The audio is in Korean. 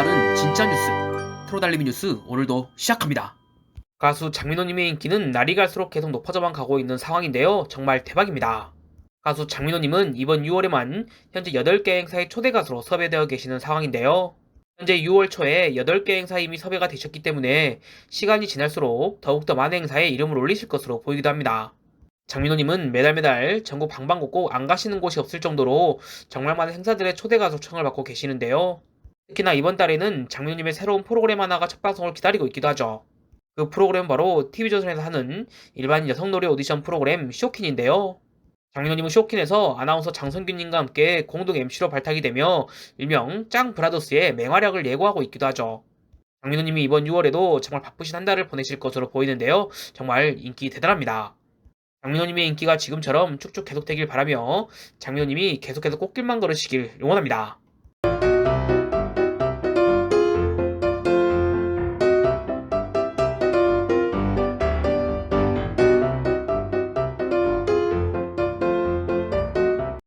빠른 진짜 뉴스 프로달리미 뉴스 오늘도 시작합니다. 가수 장민호님의 인기는 날이 갈수록 계속 높아져만 가고 있는 상황인데요. 정말 대박입니다. 가수 장민호님은 이번 6월에만 현재 8개 행사의 초대 가수로 섭외되어 계시는 상황인데요. 현재 6월 초에 8개 행사에 이미 섭외가 되셨기 때문에 시간이 지날수록 더욱더 많은 행사에 이름을 올리실 것으로 보이기도 합니다. 장민호님은 매달 매달 전국 방방곡곡 안 가시는 곳이 없을 정도로 정말 많은 행사들의 초대 가수 초청을 받고 계시는데요. 특히나 이번 달에는 장민호님의 새로운 프로그램 하나가 첫 방송을 기다리고 있기도 하죠. 그 프로그램은 바로 TV조선에서 하는 일반 여성 노래 오디션 프로그램 쇼킨인데요. 장민호님은 쇼킨에서 아나운서 장성균님과 함께 공동 MC로 발탁이 되며 일명 짱 브라더스의 맹활약을 예고하고 있기도 하죠. 장민호님이 이번 6월에도 정말 바쁘신 한 달을 보내실 것으로 보이는데요. 정말 인기 대단합니다. 장민호님의 인기가 지금처럼 쭉쭉 계속되길 바라며 장민호님이 계속해서 꽃길만 걸으시길 응원합니다.